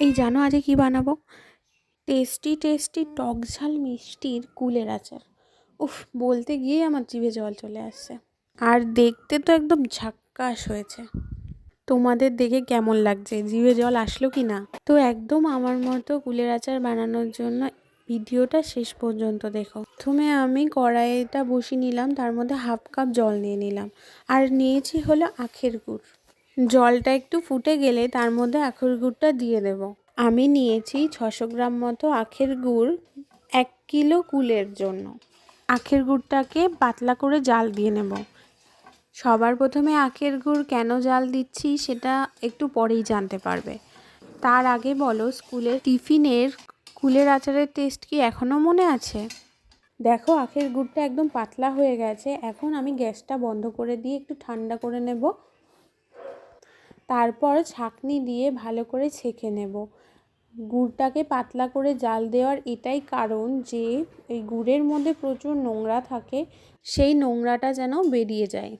এই জানো আজকে কি বানাবো? টেস্টি টেস্টি টক ঝাল মিষ্টির কুলের আচার। উফ, বলতে গিয়েই আমার জিভে জল চলে আসছে। আর দেখতে তো একদম ঝাক্কাস হয়েছে। তোমাদের দেখে কেমন লাগছে? জিভে জল আসলো কি না? তো একদম আমার মতো কুলের আচার বানানোর জন্য ভিডিওটা শেষ পর্যন্ত দেখো। প্রথমে আমি কড়াইটা বসিয়ে নিলাম, তার মধ্যে হাফ কাপ জল নিয়ে নিলাম। আর নিয়েছি হলো আখের গুড়। জলটা একটু ফুটে গেলে তার মধ্যে আখের গুড়টা দিয়ে দেব। আমি নিয়েছি ছশো গ্রাম মতো আখের গুড় এক কিলো কুলের জন্য। আখের গুড়টাকে পাতলা করে জাল দিয়ে নেব। সবার প্রথমে আখের গুড় কেন জাল দিচ্ছি সেটা একটু পরেই জানতে পারবে। তার আগে বলো, স্কুলের টিফিনের কুলের আচারের টেস্ট কি এখনও মনে আছে? দেখো, আখের গুড়টা একদম পাতলা হয়ে গেছে। এখন আমি গ্যাসটা বন্ধ করে দিয়ে একটু ঠান্ডা করে নেব। তারপর ছাঁকনি দিয়ে ভালো করে ছেঁকে নেব। গুড়টাকে পাতলা করে জাল দেওয়ার এটাই কারণ যে, এই গুড়ের মধ্যে প্রচুর নোংরা থাকে, সেই নোংরাটা যেন বেরিয়ে যায়।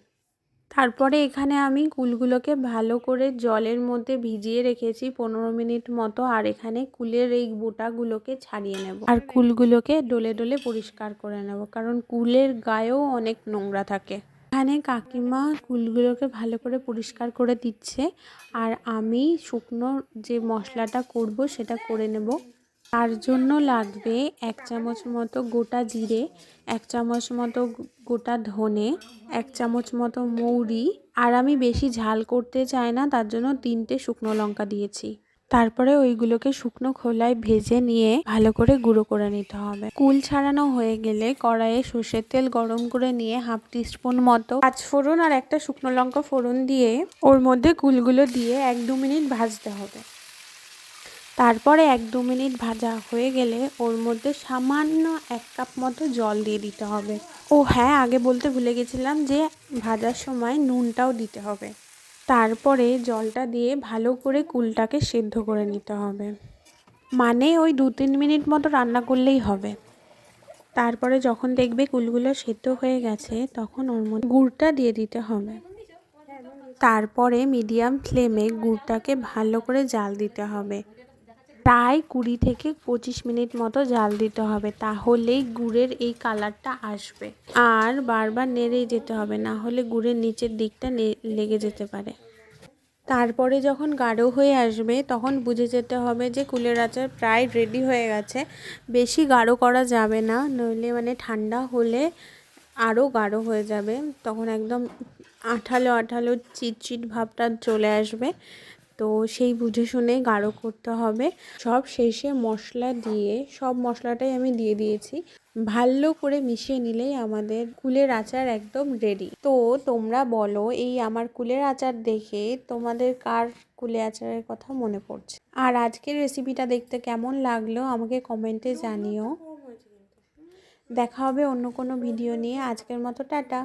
তারপরে এখানে আমি কুলগুলোকে ভালো করে জলের মধ্যে ভিজিয়ে রেখেছি পনেরো মিনিট মতো, আর এখানে কুলের এই বোটাগুলোকে ছাড়িয়ে নেব। আর কুলগুলোকে ডলে ডলে পরিষ্কার করে নেব, কারণ কুলের গায়েও অনেক নোংরা থাকে। এখানে কাকিমা কুলগুলোকে ভালো করে পরিষ্কার করে দিচ্ছে আর আমি শুকনো যে মশলাটা করব সেটা করে নেব। তার জন্য লাগবে এক চামচ মতো গোটা জিরে, এক চামচ মতো গোটা ধনে, এক চামচ মতো মৌরি। আর আমি বেশি ঝাল করতে চাই না, তার জন্য তিনটে শুকনো লঙ্কা দিয়েছি। তারপরে ওইগুলোকে শুকনো খোলায় ভেজে নিয়ে ভালো করে গুঁড়ো করে নিতে হবে। কুল ছাড়ানো হয়ে গেলে কড়াইয়ে সর্ষের তেল গরম করে নিয়ে হাফ টিস্পুন মতো পাঁচ ফোড়ন আর একটা শুকনো লঙ্কা ফোড়ন দিয়ে ওর মধ্যে কুলগুলো দিয়ে এক দু মিনিট ভাজতে হবে। তারপরে এক দু মিনিট ভাজা হয়ে গেলে ওর মধ্যে সামান্য এক কাপ মতো জল দিয়ে দিতে হবে। ও হ্যাঁ আগে বলতে ভুলে গেছিলাম যে ভাজার সময় নুনটাও দিতে হবে। তারপরে জলটা দিয়ে ভালো করে কুলটাকে সেদ্ধ করে নিতে হবে। মানে ওই দু তিন মিনিট মতো রান্না করলেই হবে। তারপরে যখন দেখবে কুলগুলো সেদ্ধ হয়ে গেছে, তখন ওর মধ্যে গুড়টা দিয়ে দিতে হবে। তারপরে মিডিয়াম ফ্লেমে গুড়টাকে ভালো করে জাল দিতে হবে। প্রায় কুড়ি থেকে পঁচিশ মিনিট মতো জাল দিতে হবে, তাহলেই গুড়ের এই কালারটা আসবে। আর বারবার নেড়েই যেতে হবে, না হলে গুড়ের নিচের দিকটা লেগে যেতে পারে। তারপরে যখন গাঢ় হয়ে আসবে, তখন বুঝে যেতে হবে যে কুলের আচার প্রায় রেডি হয়ে গেছে। বেশি গাঢ় করা যাবে না, নইলে মানে ঠান্ডা হলে আরও গাঢ় হয়ে যাবে। তখন একদম আঠালো আঠালো চিটচিট ভাবটা চলে আসবে। তো সেই বুঝে শুনে গাঢ় করতে হবে। সব শেষে মশলা দিয়ে, সব মশলাটাই আমি দিয়ে দিয়েছি। ভালো করে মিশিয়ে নিলেই আমাদের কুলের আচার একদম রেডি তো তোমরা বলো, এই আমার কুলের আচার দেখে তোমাদের কার কুলে আচারের কথা মনে পড়ছে? আর আজকের রেসিপিটা দেখতে কেমন লাগল আমাকে কমেন্টে জানিও। দেখা হবে অন্য কোনো ভিডিও নিয়ে। আজকের মতো টাটা।